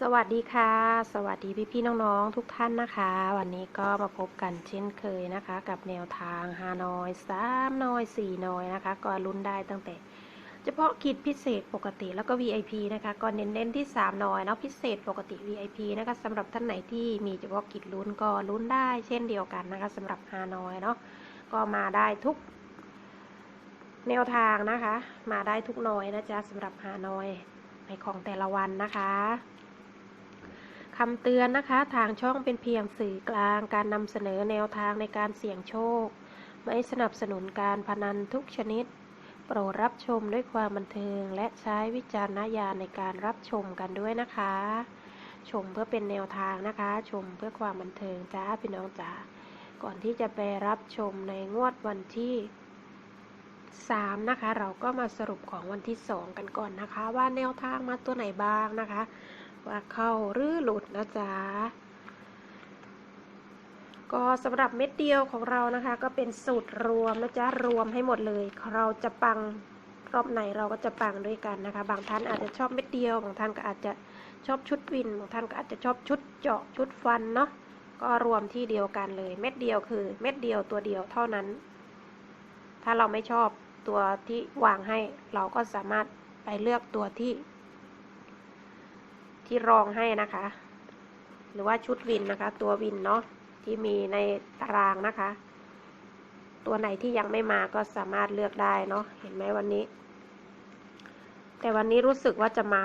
สวัสดีค่ะ สวัสดีพี่ๆน้องๆ ทุกท่านนะคะ วันนี้ก็มาพบกันเช่นเคยนะคะ กับแนวทางฮานอยสามนอยสี่นอยนะคะ ก็ลุ้นได้ตั้งแต่ เฉพาะกิจพิเศษปกติแล้วก็ VIP นะคะก็เน้นๆที่3นอยเนาะพิเศษปกติ VIP นะคะสำหรับท่านไหนที่มีเฉพาะกิจลุ้นก็ลุ้นได้เช่นเดียวกันนะคะสำหรับฮานอยเนาะก็มาได้ทุกแนวทางนะคะ มาได้ทุกนอยนะจ๊ะสำหรับฮานอยในของแต่ละวันนะคะ คำเตือนนะคะ ทางช่องเป็นเพียงสื่อกลาง การนำเสนอแนวทางในการเสี่ยงโชค ไม่สนับสนุนการพนันทุกชนิด โปรดรับชมด้วยความบันเทิง และใช้วิจารณญาณในการรับชมกันด้วยนะคะ ชมเพื่อเป็นแนวทางนะคะ ชมเพื่อความบันเทิงจ้าพี่น้องจ๋าก่อนที่จะไปรับชมในงวดวันที่ 3 นะคะ เราก็มาสรุปของวันที่ 2 กันก่อนนะคะ ว่าแนวทางมาตัวไหนบ้างนะคะ ว่าเข้าหรือหลุดนะจ๊ะก็สำหรับเม็ดเดียวของเรานะคะ ก็เป็นสูตรรวมนะจ๊ะรวมให้หมดเลย เราจะปังรอบไหนเราก็จะปังด้วยกันนะคะ บางท่านอาจจะชอบเม็ดเดียวบางท่านก็อาจจะชอบชุดวินบางท่านก็อาจจะชอบชุดเจาะชุดฟันเนาะก็รวมที่เดียวกันเลย เม็ดเดียวคือ เม็ดเดียวตัวเดียวเท่านั้น ถ้าเราไม่ชอบตัวที่วางให้เราก็สามารถไปเลือกตัวที่ ที่รองให้นะคะ หรือว่าชุดวินนะคะ ตัววินเนาะที่มีในตารางนะคะ ตัวไหนที่ยังไม่มาก็สามารถเลือกได้เนาะเห็นไหมวันนี้ แต่วันนี้รู้สึกว่าจะมา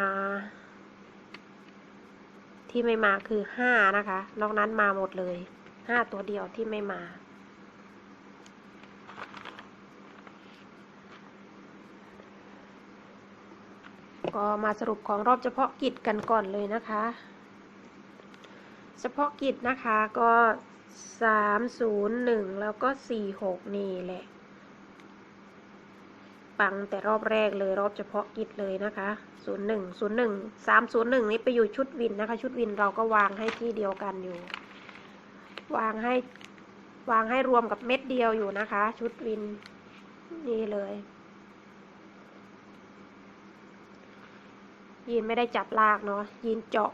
ที่ไม่มาคือห้านะคะ นอกนั้นมาหมดเลยห้าตัวเดียวที่ไม่มา ก็มาสรุปของรอบเฉพาะกิจกันก่อนเลยนะคะ เฉพาะกิจนะคะก็สามศูนย์หนึ่งแล้วก็สี่หกนี่แหละ ปังแต่รอบแรกเลยรอบเฉพาะกิจเลยนะคะศูนย์หนึ่งศูนย์หนึ่งสามศูนย์หนึ่งนี่ไปอยู่ชุดวินนะคะ ชุดวินเราก็วางให้ที่เดียวกันอยู่ วางให้วางให้รวมกับเม็ดเดียวอยู่นะคะ ชุดวินนี่เลย ยีนไม่ได้จับลากเนาะยีนเจาะ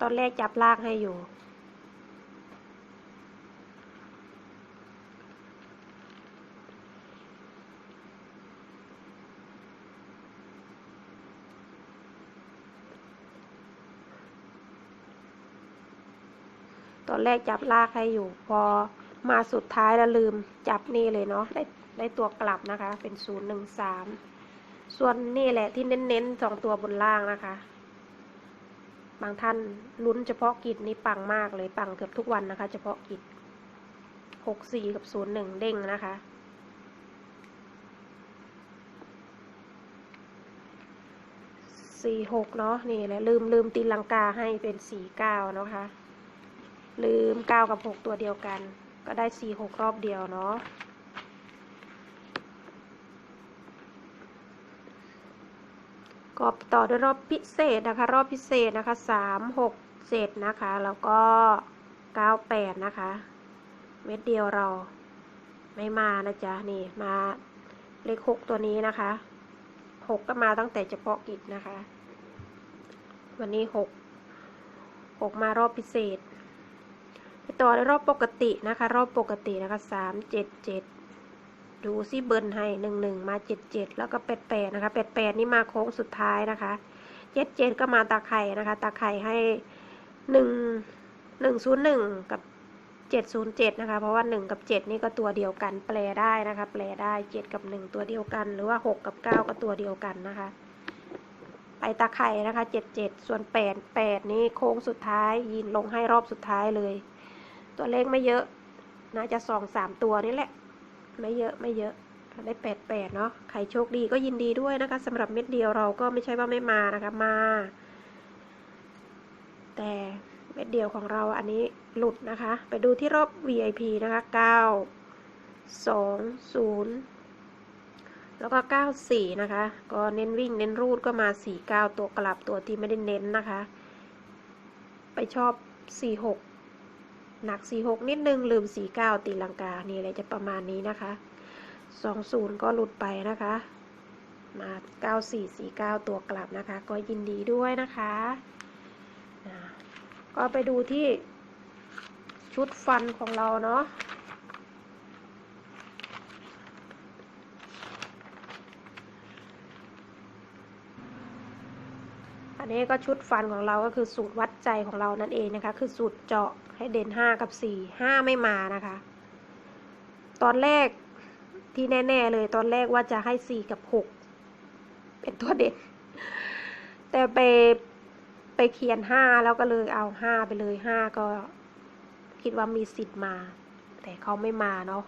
ตอนแรกจับลากให้อยู่ ตอนแรกจับลากให้อยู่ พอมาสุดท้ายแล้วลืมจับนี่เลยเนาะได้ได้ตัวกลับนะคะ เป็นศูนย์หนึ่งสาม ส่วนนี่แหละที่เน้นๆสองตัวบนล่างนะคะ บางท่านลุ้นเฉพาะกิจนี่ปังมากเลยปังเกือบทุกวันนะคะ เฉพาะกิจหกสี่กับศูนย์หนึ่งเด้งนะคะสี่หกเนาะนี่แหละลืมลืมตีลังกาให้เป็นสี่เก้านะคะ ลืมเก้ากับหกตัวเดียวกัน ก็ได้สี่หกรอบเดียวเนาะ ก็ต่อด้วยรอบพิเศษนะคะ รอบพิเศษนะคะสามหกเจ็ดนะคะ แล้วก็เก้าแปดนะคะ เม็ดเดียวเราไม่มานะจ๊ะ นี่มาเลขหกตัวนี้นะคะหกก็มาตั้งแต่เฉพาะกิจนะคะ วันนี้หกหกมารอบพิเศษ ไปต่อด้วยรอบปกตินะคะ รอบปกตินะคะสามเจ็ดเจ็ด ดูซิเบิร์นให้หนึ่งหนึ่งมาเจ็ดเจ็ดแล้วก็แปดแปดนะคะแปดแปดนี่มาโค้งสุดท้ายนะคะเจ็ดเจ็ดก็มาตาไข่นะคะ ตาไข่ให้หนึ่งหนึ่งศูนย์หนึ่งกับเจ็ดศูนย์เจ็ดนะคะ เพราะว่าหนึ่งกับเจ็ดนี่ก็ตัวเดียวกัน แปลได้นะคะ แปลได้เจ็ดกับหนึ่งตัวเดียวกัน หรือว่าหกกับเก้าก็ตัวเดียวกันนะคะ ไปตาไข่นะคะเจ็ดเจ็ดส่วนแปดแปดนี่โค้งสุดท้ายยินลงให้รอบสุดท้ายเลย ตัวเลขไม่เยอะน่าจะสองสามตัวนี่แหละ ไม่เยอะไม่เยอะได้แปดแปดเนาะใครโชคดีก็ยินดีด้วยนะคะสำหรับเม็ดเดียวเราก็ไม่ใช่ว่าไม่มานะคะมา แต่เม็ดเดียวของเราอันนี้หลุดนะคะ ไปดูที่รอบ VIP นะคะเก้าสองศูนย์แล้วก็เก้าสี่นะคะ ก็เน้นวิ่งเน้นรูดก็มาสี่เก้าตัวกลับตัวที่ไม่ได้เน้นนะคะ ไปชอบสี่หก หนัก 46 นิดนึง ลืม 49 ตีลังกา นี่เลยจะประมาณนี้นะคะ 20 ก็หลุดไปนะคะ มา 9449 ตัวกลับนะคะ ก็ยินดีด้วยนะคะ ก็ไปดูที่ชุดฟันของเราเนาะอันนี้ก็ชุดฟันของเราก็คือสูตรวัดใจของเรานั่นเองนะคะ คือสูตรเจาะ ให้เด่นห้ากับสี่ห้าไม่มานะคะ ตอนแรกที่แน่ ๆ เลยตอนแรกว่าจะให้สี่กับหกเป็นตัวเด่น แต่ไปไปเขียนห้าแล้วก็เลยเอาห้าไปเลยห้าก็คิดว่ามีสิทธิ์มา แต่เขาไม่มาเนาะ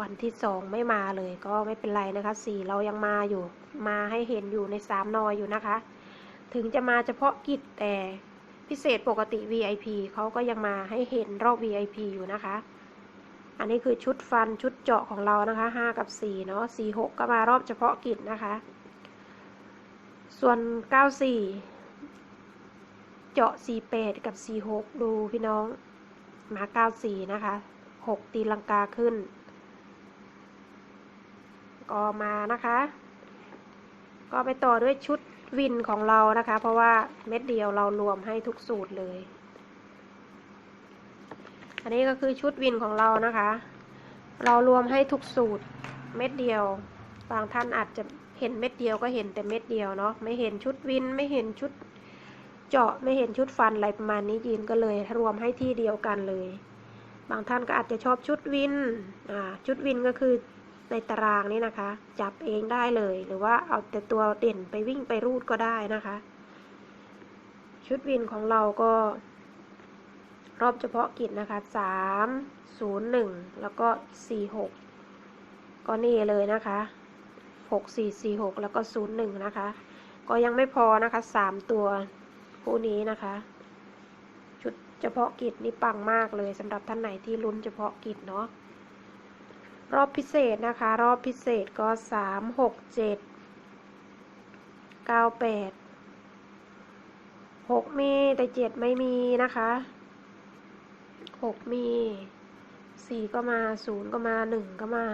วันที่สองไม่มาเลยก็ไม่เป็นไรนะคะสี่เรายังมาอยู่ มาให้เห็นอยู่ในสามนอยอยู่นะคะ ถึงจะมาเฉพาะกิจแต่ พิเศษปกติ VIP เขาก็ยังมาให้เห็นรอบ VIP อยู่นะคะ อันนี้คือชุดฟันชุดเจาะของเรานะคะห้ากับสี่เนาะสี่หกก็มารอบเฉพาะกิจนะคะ ส่วนเก้าสี่เจาะสี่แปดกับสี่หกดูพี่น้องมาเก้าสี่นะคะหกตีลังกาขึ้น ก็มานะคะ ก็ไปต่อด้วยชุด วินของเรานะคะ เพราะว่าเม็ดเดียวเรารวมให้ทุกสูตรเลย อันนี้ก็คือชุดวินของเรานะคะ เรารวมให้ทุกสูตรเม็ดเดียว บางท่านอาจจะเห็นเม็ดเดียวก็เห็นแต่เม็ดเดียวเนาะไม่เห็นชุดวินไม่เห็นชุดเจาะไม่เห็นชุดฟันอะไรประมาณนี้ยินก็เลยรวมให้ที่เดียวกันเลย บางท่านก็อาจจะชอบชุดวินอ่าชุดวินก็คือ ในตารางนี้นะคะ จับเองได้เลย หรือว่าเอาแต่ตัวเด่นไปวิ่งไปรูดก็ได้นะคะ ชุดวินของเราก็ รอบเฉพาะกิจนะคะสามศูนย์หนึ่งแล้วก็สี่หกก็นี่เลยนะคะหกสี่สี่หกแล้วก็ศูนย์หนึ่งนะคะ ก็ยังไม่พอนะคะสามตัวคู่นี้นะคะ ชุดเฉพาะกิจนี่ปังมากเลยสำหรับท่านไหนที่ลุ้นเฉพาะกิจเนาะ รอบพิเศษนะคะ รอบพิเศษก็สามหกเจ็ดเก้าแปดหกมีแต่เจ็ดไม่มีนะคะหกมีสี่ก็มาศูนย์ก็มาหนึ่งก็มา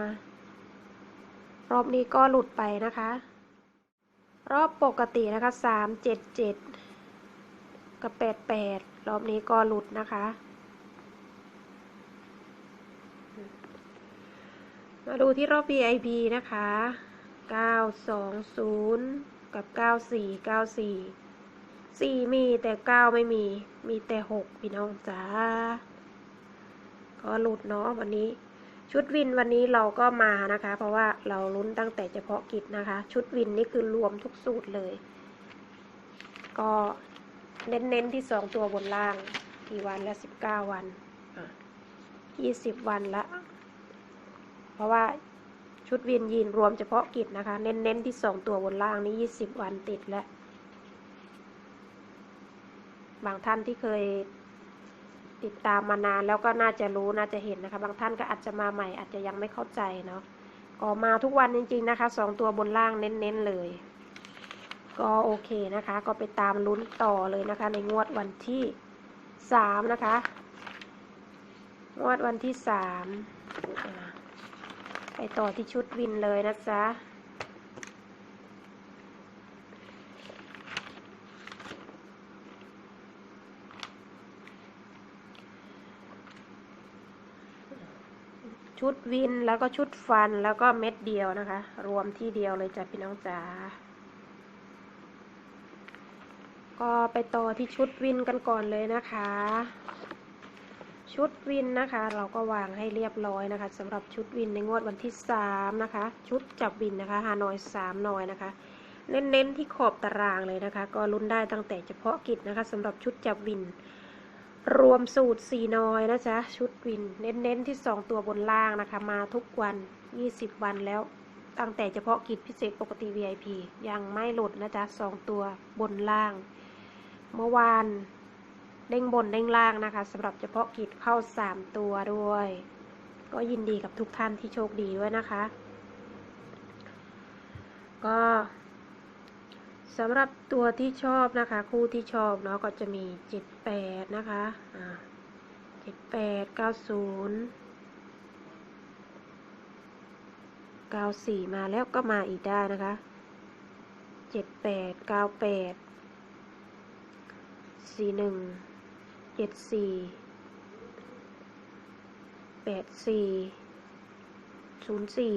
รอบนี้ก็หลุดไปนะคะ รอบปกตินะคะสามเจ็ดเจ็ดกับแปดแปดรอบนี้ก็หลุดนะคะ มาดูที่รอบ VIP นะคะ 920 กับ 94 94 4 มีแต่ 9 ไม่มี มีแต่ 6 พี่น้องจ้า ก็หลุดเนาะวันนี้ ชุดวินวันนี้เราก็มานะคะ เพราะว่าเราลุ้นตั้งแต่เฉพาะกิจนะคะ ชุดวินนี่คือรวมทุกสูตรเลย ก็เน้นๆที่ 2 ตัวบนล่าง กี่วันแล้ว19 วันอะ20 วันละ เพราะว่าชุดวินยีนรวมเฉพาะกิจนะคะ เน้นๆที่สองตัวบนล่างนี้ยี่สิบวันติดแล้วบางท่านที่เคยติดตามมานานแล้วก็น่าจะรู้น่าจะเห็นนะคะ บางท่านก็อาจจะมาใหม่อาจจะยังไม่เข้าใจเนาะก็มาทุกวันจริง ๆนะคะสองตัวบนล่างเน้นๆเลย ก็โอเคนะคะ ก็ไปตามลุ้นต่อเลยนะคะ ในงวดวันที่สามนะคะ งวดวันที่สาม ไปต่อที่ชุดวินเลยนะจ๊ะชุดวินแล้วก็ชุดฟันแล้วก็เม็ดเดียวนะคะ รวมที่เดียวเลยจ้ะพี่น้องจ๋าก็ไปต่อที่ชุดวินกันก่อนเลยนะคะ ชุดวินนะคะ เราก็วางให้เรียบร้อยนะคะสำหรับชุดวินในงวดวันที่สามนะคะ ชุดจับวินนะคะฮานอยสามนอยนะคะ เน้นๆที่ขอบตารางเลยนะคะ ก็ลุ้นได้ตั้งแต่เฉพาะกิจนะคะสำหรับชุดจับวิน รวมสูตรสี่นอยนะจ๊ะชุดวิน เน้นๆที่สองตัวบนล่างนะคะ มาทุกวันยี่สิบวันแล้วตั้งแต่เฉพาะกิจพิเศษปกติ VIP ยังไม่หลุดนะจ๊ะสองตัวบนล่าง เมื่อวาน เด้งบนเด้งล่างนะคะสำหรับเฉพาะกิจเข้า 3 ตัวด้วย ก็ยินดีกับทุกท่านที่โชคดีด้วยนะคะ ก็สำหรับตัวที่ชอบนะคะ คู่ที่ชอบเนาะก็จะมี 78 นะคะอ่า78 90 94 มาแล้วก็มาอีกได้นะคะ 78 98สี่หนึ่ง เจ็ดสี่แปดสี่ศูนย์สี่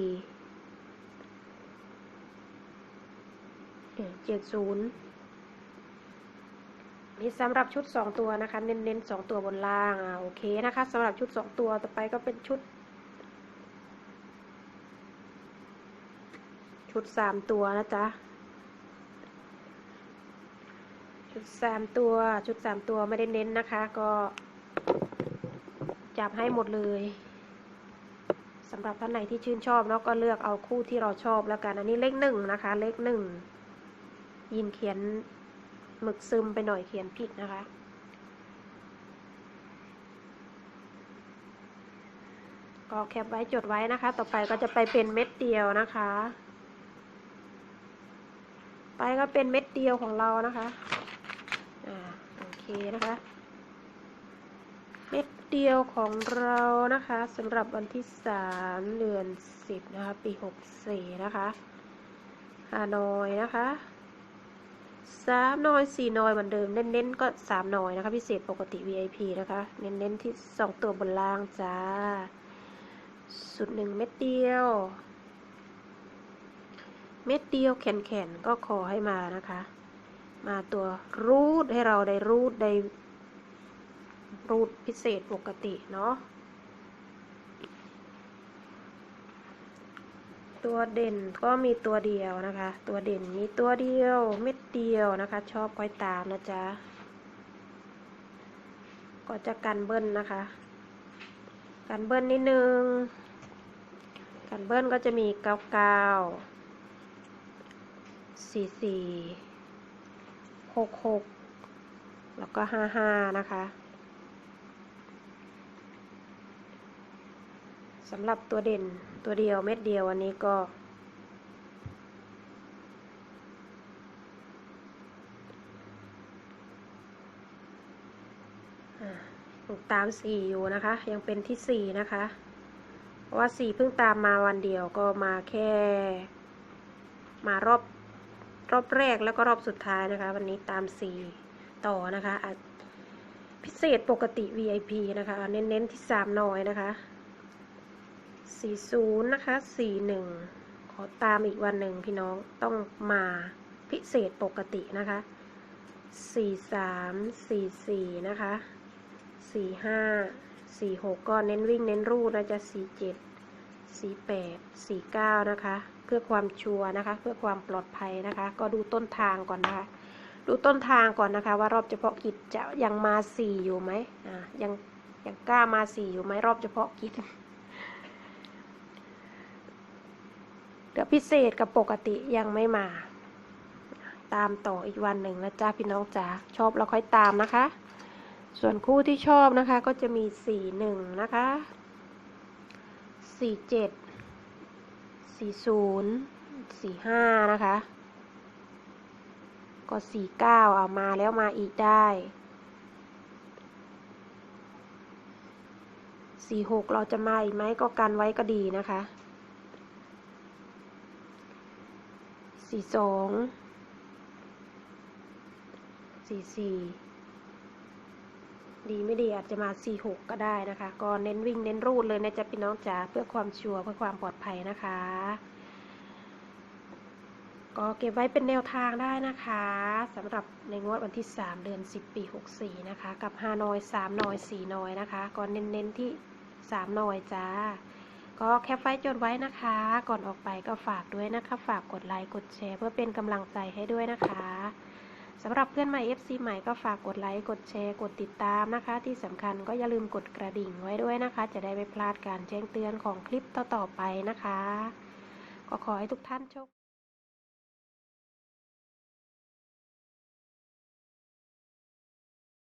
เจ็ดศูนย์นี่สำหรับชุดสองตัวนะคะ เน้นๆสองตัวบนล่างอ่าโอเคนะคะสำหรับชุดสองตัวต่อไปก็เป็นชุด ชุดสามตัวนะจ๊ะ ชุดสามตัว ชุดสามตัวไม่ได้เน้นนะคะ ก็ จับให้หมดเลยสำหรับท่านไหนที่ชื่นชอบเนาะก็เลือกเอาคู่ที่เราชอบแล้วกัน อันนี้เลขหนึ่งนะคะ เลขหนึ่งยินเขียนหมึกซึมไปหน่อยเขียนผิดนะคะ ก็แคปไว้จดไว้นะคะ ต่อไปก็จะไปเป็นเม็ดเดียวนะคะ ไปก็เป็นเม็ดเดียวของเรานะคะ นะคะเม็ดเดียวของเรานะคะสำหรับวันที่สามเดือนสิบนะคะ ปีหกสี่นะคะฮานอยนะคะสามนอยสี่นอยเหมือนเดิม เน้นๆก็สามนอยนะคะ พิเศษปกติ VIP นะคะ เน้นๆที่สองตัวบนล่างจ้า สุดหนึ่งเม็ดเดียว เม็ดเดียวแข็งๆก็ขอให้มานะคะ มาตัวรูดให้เราได้รูดได้รูดพิเศษปกติเนาะตัวเด่นก็มีตัวเดียวนะคะ ตัวเด่นมีตัวเดียวเม็ดเดียวนะคะ ชอบค่อยตามนะจ๊ะ ก็จะกันเบิ้ลนะคะ กันเบิ้ลนิดนึง กันเบิ้ลก็จะมีเก้าเก้าสี่สี่ หกหกแล้วก็ห้าห้านะคะสำหรับตัวเด่นตัวเดียวเม็ดเดียวอันนี้ก็ ตามสี่อยู่นะคะ ยังเป็นที่สี่นะคะเพราะว่าสี่เพิ่งตามมาวันเดียวก็มาแค่ มารอบ รอบแรกแล้วก็รอบสุดท้ายนะคะ วันนี้ตามสีต่อนะคะพิเศษปกติ VIP นะคะ เน้นๆที่สามน้อยนะคะสี่ศูนย์นะคะสี่หนึ่งขอตามอีกวันหนึ่งพี่น้องต้องมาพิเศษปกตินะคะสี่สามสี่สี่นะคะสี่ห้าสี่หกก็เน้นวิ่งเน้นรูดนะจ๊ะสี่เจ็ดสี่แปดสี่เก้านะคะ พื่อความชัวร์นะคะ เพื่อความปลอดภัยนะคะ ก็ดูต้นทางก่อนนะคะ ดูต้นทางก่อนนะคะ ว่ารอบเฉพาะกิจจะยังมาสี่อยู่ไหมอ่ายังยังกล้ามาสี่อยู่ไหมรอบเฉพาะกิจเดี๋ยวพิเศษกับปกติยังไม่มา ตามต่ออีกวันหนึ่งนะจ๊ะพี่น้องจ๋าชอบแล้วค่อยตามนะคะ ส่วนคู่ที่ชอบนะคะก็จะมีสี่หนึ่งนะคะสี่เจ็ด สี่ศูนย์สี่ห้านะคะ ก็สี่เก้าเอามาแล้วมาอีกได้สี่หกเราจะมาอีกไหมก็กันไว้ก็ดีนะคะสี่สองสี่สี่ ดีไม่ดีอาจจะมาสี่หกก็ได้นะคะ ก็เน้นวิ่งเน้นรูดเลยนะจ๊ะพี่น้องจ๋าเพื่อความชัวร์เพื่อความปลอดภัยนะคะ ก็เก็บไว้เป็นแนวทางได้นะคะสำหรับในงวดวันที่ 3 เดือน 10 ปี 64 นะคะ กับ5นอย3นอย4นอยนะคะ ก็เน้นๆที่3นอยจ้าก็แคปไว้จดไว้นะคะ ก่อนออกไปก็ฝากด้วยนะคะ ฝากกดไลค์กดแชร์ เพื่อเป็นกำลังใจให้ด้วยนะคะ สำหรับเพื่อนใหม่ FC ใหม่ก็ฝากกดไลค์ กดแชร์ กดติดตามนะคะ ที่สำคัญก็อย่าลืมกดกระดิ่งไว้ด้วยนะคะ จะได้ไม่พลาดการแจ้งเตือนของคลิปต่อๆไปนะคะ ก็ขอให้ทุกท่านโชค